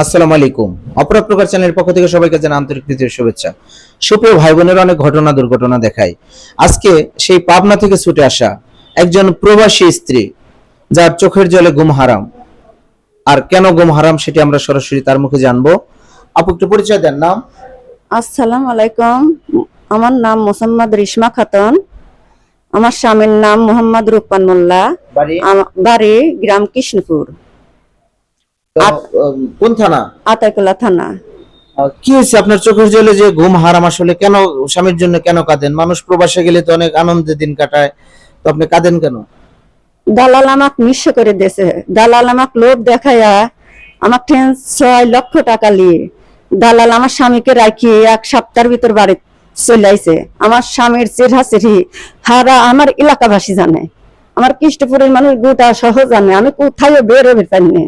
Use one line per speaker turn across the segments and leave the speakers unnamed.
আসসালামু আলাইকুম। অপরাধ প্রকার চ্যানেলের পক্ষ থেকে সবাইকে জানা আন্তরিক প্রীতির শুভেচ্ছা। সুপ্রিয় ভাই বোনের অনেক ঘটনা দুর্ঘটনা দেখায় আজকে সেই পাবনা থেকে ছুটে আসা একজন প্রবাসী স্ত্রী যার চোখের জলে গুম হারাম। আর কেন গুম হারাম সেটি আমরা সরাসরি তার মুখে জানব। আপু একটু পরিচয় দেন নাম?
আসসালামু আলাইকুম। আমার নাম মোসাম্মদ রিশমা খাতুন। আমার স্বামীর নাম মোহাম্মদ রূপমান মোল্লা।
বাড়ি
গ্রাম কৃষ্ণপুর।
কোন থানা?
আতাইকুলা থানা।
কি হয়েছে? আপনার চোখের জলে যে ঘুম হারাম আসলে কেন স্বামীর জন্য কেন কাঁদেন? মানুষ প্রবাসে গেলে তো অনেক আনন্দের দিন কাটায়। তো আপনি কাঁদেন কেন?
দালাল আমাক নিঃস্ব করে দিয়েছে। দালাল আমাক লোভ দেখাইয়া আমার ঠেন ছয় লক্ষ টাকা নিয়ে দালাল আমার স্বামীকে রাখি এক সপ্তাহের ভিতর বাড়ি চলে আইছে। আমার স্বামীর চেহারা চেরি হারা আমার এলাকাবাসী জানে। আমার কৃষ্ণপুরের মানুষ গোটা সহ জানে আমি কোথায় বের হবে পারিনি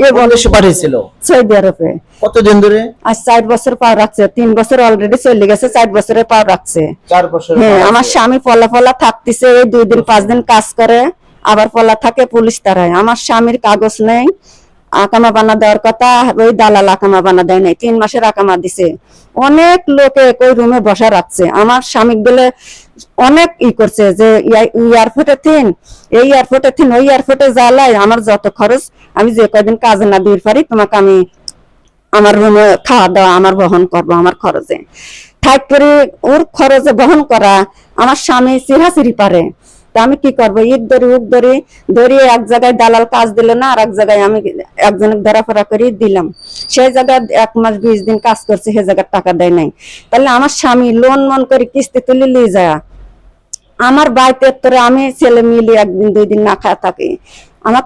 এ
পাঠিয়েছিল?
সৌদি আরবে
কতদিন ধরে?
আজ চার বছর পার রাখছে তিন বছর অলরেডি চলে গেছে চার বছরে পার রাখছে।
চার বছর
হ্যাঁ আমার স্বামী পলা পলা থাকতেছে এই দুই দিন পাঁচ দিন কাজ করে আবার পলা থাকে পুলিশ তারায়। আমার স্বামীর কাগজ নেই আকামা বানা দেওয়ার কথা, ওই দালাল আকামা বানা দেয় নাই, তিন মাসের আকামা দিছে। অনেক লোকে ওই রুমে বসা রাখছে। আমার স্বামী গেলে অনেক ই করছে যে এয়ারপোর্টে থিন, এই এয়ারপোর্টে থিন, ওই এয়ারপোর্টে জ্বালাই আমার যত খরচ, আমি যে কয়দিন কাজে না দিয়ে পারি, তোমাকে আমি আমার রুমে খাওয়া দাওয়া, আমার বহন করব, আমার খরচে। থাক করে ওর খরচে বহন করা আমার স্বামী চিরাচিরি পারে। তা আমি কি করব? ঈদ ধরি উক ধরি ধরিয়ে এক জায়গায় দালাল কাজ দিল না আর এক জায়গায় আমি একজনের ধরাফেরা করে দিলাম। সেই জায়গায় এক মাস বিশ দিন কাজ করছে সে জায়গায় টাকা দেয় নাই। তাহলে আমার স্বামী লোন মন করে কিস্তি তুলে নিয়ে যায়। আমার বাড়িতে তোরে আমি ছেলে মিলে একদিন, দুই দিন না খাওয়া থাকি। আমার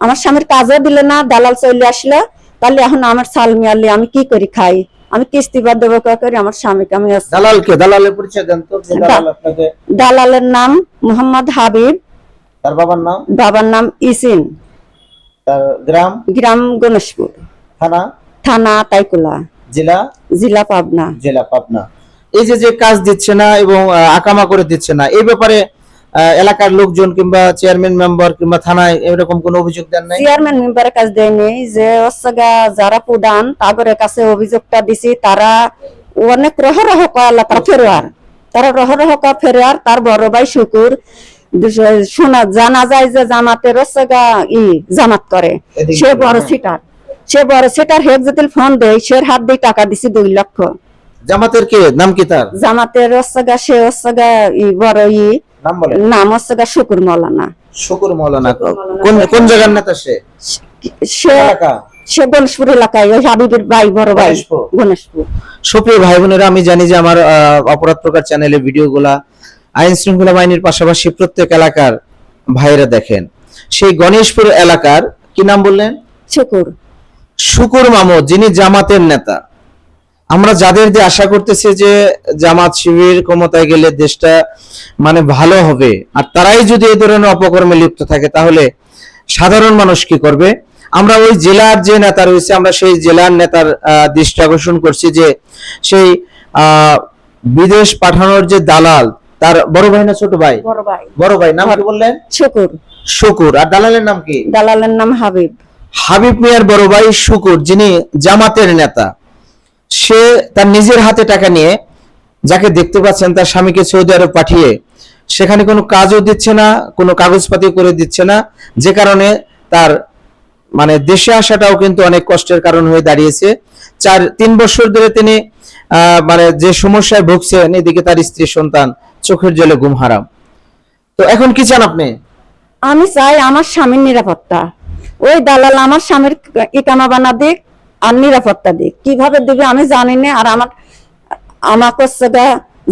আমার স্বামীর কাজও দিলে না, দালাল চলে আসলে। তাহলে এখন আমার সাল মিয়ালি আমি কি করি খাই? আমি কিস্তি বাদ দেবো করি আমার স্বামীকে আমি
দালালকে? দালালের পরিচয় দেন তো
দালালের নাম মোহাম্মদ হাবিব।
তার বাবার নাম?
বাবার নাম ইসিন।
তার গ্রাম?
গ্রাম গণেশপুর।
থানা?
থানা তাইকুলা।
জেলা?
জেলা পাবনা।
জেলা পাবনা। এই যে যে কাজ দিচ্ছে না এবং আকামা করে দিচ্ছে না এই ব্যাপারে এলাকার লোকজন কিংবা চেয়ারম্যান মেম্বার কিংবা থানায় এরকম কোনো অভিযোগ দেন নাই?
চেয়ারম্যান মেম্বারের কাছে দেয়নি যে হচ্ছে গা যারা প্রধান তাদের কাছে অভিযোগটা দিছি তারা অনেক রহ রহ কয়ালা তার ফেরোয়ার। তারা রহ রহ কা ফেরোয়ার তার বড় ভাই শুকুর। শোনা জানা যায় যে জামাতের হচ্ছে গা ই জামাত করে। সে বড়। সিটার সে বড় সিটার হেক যদি ফোন দেয় সে হাত দিয়ে টাকা দিছি দুই লক্ষ।
জামাতের কে? নাম কি তার?
জামাতের হচ্ছে গা সে হচ্ছে গা ই বড় ই
নাম
হচ্ছে শুকুর মৌলানা।
শুকুর মৌলানা। কোন কোন জায়গার নেতা সে?
সে সে গণেশপুর এলাকায় ওই হাবিবের ভাই বড় ভাই
গণেশপুর। সুপ্রিয় ভাই বোনেরা আমি জানি যে আমার অপরাধ প্রকার চ্যানেলে ভিডিওগুলা আইন শৃঙ্খলা বাহিনীর পাশাপাশি প্রত্যেক এলাকার ভাইরা দেখেন। সেই গণেশপুর এলাকার কি নাম বললেন?
শুকুর।
শুকুর মামুদ যিনি জামাতের নেতা। আমরা যাদের দিয়ে আশা করতেছি যে জামাত শিবির ক্ষমতায় গেলে দেশটা মানে ভালো হবে আর তারাই যদি এই ধরনের অপকর্মে লিপ্ত থাকে তাহলে সাধারণ মানুষ কি করবে? আমরা ওই জেলার যে নেতা রয়েছে আমরা সেই জেলার নেতার দৃষ্টি আকর্ষণ করছি যে সেই আহ, বিদেশ পাঠানোর যে দালাল তার বড় ভাই না ছোট ভাই?
বড় ভাই।
বড় ভাই নাম কি বললেন?
শুকুর।
শুকুর। আর দালালের নাম কি?
দালালের নাম হাবিব।
হাবিব মিয়ার বড় ভাই শুকুর যিনি জামাতের নেতা। সে তার নিজের হাতে টাকা নিয়ে যাকে দেখতে পাচ্ছেন তার স্বামীকে সৌদি আরব পাঠিয়ে সেখানে কোনো কাজও দিচ্ছে না, কোনো কাগজপাতি করে দিচ্ছে না, যে কারণে তার মানে দেশে আসাটাও কিন্তু অনেক কষ্টের কারণ হয়ে দাঁড়িয়েছে। চার, তিন বছর ধরে তিনি মানে যে সমস্যায় ভুগছেন, এদিকে তার স্ত্রী সন্তান চোখের জলে ঘুম হারাম। তো এখন কি চান আপনি?
আমি চাই আমার স্বামীর নিরাপত্তা। ওই দালাল আমার স্বামীর ইকামা বানা দিক আর নিরাপত্তা দিক। কীভাবে দিবে আমি জানি না আর আমার আমাকে গা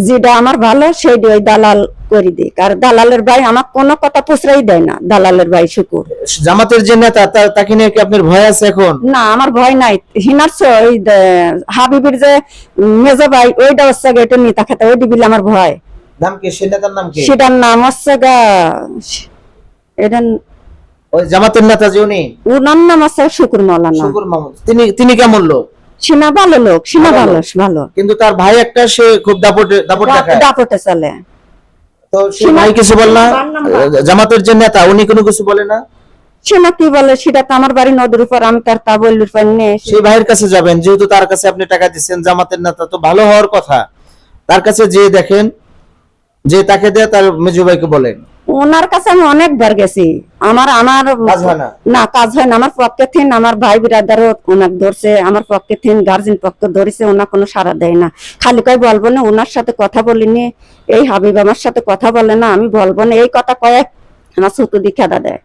যেটা আমার ভালো সেইটা ওই দালাল করে দিক। আর দালালের ভাই আমার কোনো কথা পুষরাই দেয় না দালালের ভাই শুকুর।
জামাতের যে নেতা তাকে নিয়ে কি আপনার ভয় আছে এখন?
না আমার ভয় নাই। হিনার ওই হাবিবের যে মেজো ভাই ওইটা হচ্ছে এটা নিতা খেতে ওই দিবিলে আমার ভয়।
নাম কি? সে নেতার নাম কি?
সেটার নাম হচ্ছে গা এটা
ওই জামাতের নেতা যে উনি?
ওনার নাম আছে শুকুর মৌলানা
শুকুর তিনি তিনি কেমন লোক?
সিনা ভালো লোক সিনা
ভালো
ভালো
কিন্তু তার ভাই একটা সে খুব দাপটে দাপট দেখায়।
দাপটে চলে।
তো সে ভাই কিছু বল না। জামাতের যে নেতা উনি কোনো কিছু বলে না?
সে না কি বলে? সেটা তো আমার বাড়ি নদীর উপর আমি তার তা বললির পারি
সেই ভাইয়ের কাছে যাবেন যেহেতু তার কাছে আপনি টাকা দিচ্ছেন জামাতের নেতা তো ভালো হওয়ার কথা। তার কাছে যে দেখেন যে তাকে দেয় তার মেজু ভাইকে বলেন।
ওনার কাছে আমি অনেকবার গেছি। আমার আমার
না?
কাজ হয় না। আমার পক্ষে থিন আমার ভাই বিরাদারও ওনাক ধরছে আমার পক্ষে থিন গার্জেন পক্ষ ধরেছে ওনা কোনো সাড়া দেয় না। খালি কয় বলব না ওনার সাথে কথা বলিনি এই হাবিব আমার সাথে কথা বলে না আমি বলব না এই কথা কয়ে আমার ছুতু দিয়ে খেদা দেয়।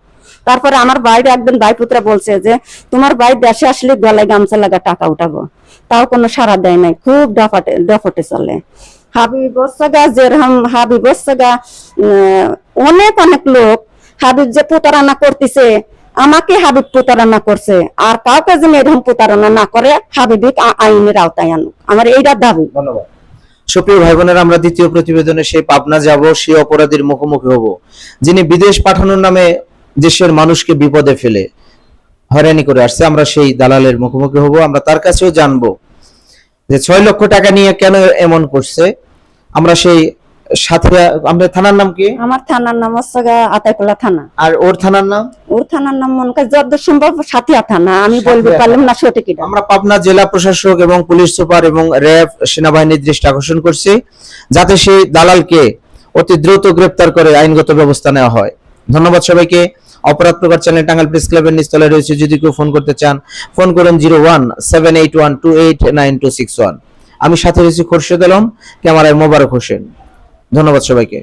তারপরে আমার বাইরে একদিন ভাই পুত্রা বলছে যে তোমার ভাই দেশে আসলে গলায় গামছা লাগা টাকা উঠাবো। তাও কোনো সাড়া দেয় নাই খুব ডফাটে ডফটে চলে। হাবিব যেরকম হাবিব অনেক অনেক লোক হাবিব যে প্রতারণা করতেছে, আমাকে হাবিব প্রতারণা করছে। আর কাউকে যেন এরকম প্রতারণা না করে, হাবিবিক আইনের আওতায় আনুক। আমার এইটা দাবি।
ধন্যবাদ। সুপ্রিয় ভাই বোনেরা আমরা দ্বিতীয় প্রতিবেদনে সেই পাবনা যাব, সেই অপরাধীর মুখোমুখি হব, যিনি বিদেশ পাঠানোর নামে দেশের মানুষকে বিপদে ফেলে হয়রানি করে আসছে। আমরা সেই দালালের মুখোমুখি হব। আমরা তার কাছেও জানব যে ছয় লক্ষ টাকা নিয়ে কেন এমন করছে। আমরা সেই সাথে আমরা থানার নাম কি?
আমার থানার নাম হচ্ছে আতাইকোলা থানা।
আর ওর থানার নাম?
ওর থানার নাম মনে যত সম্ভব সাথিয়া থানা আমি বলতে পারলাম না সঠিক
আমরা পাবনা জেলা প্রশাসক এবং পুলিশ সুপার এবং র্যাব সেনাবাহিনীর দৃষ্টি আকর্ষণ করছি যাতে সেই দালালকে অতি দ্রুত গ্রেপ্তার করে আইনগত ব্যবস্থা নেওয়া হয়। ধন্যবাদ সবাইকে। অপরাধ প্রকার চ্যানেল টাঙ্গাল প্রেস ক্লাবের নিচতলে রয়েছে। যদি কেউ ফোন করতে চান ফোন করুন zero one seven eight one two eight nine two six one. আমি সাথে রয়েছি খোরশেদ আলম ক্যামেরায় মোবারক হোসেন। ধন্যবাদ সবাইকে।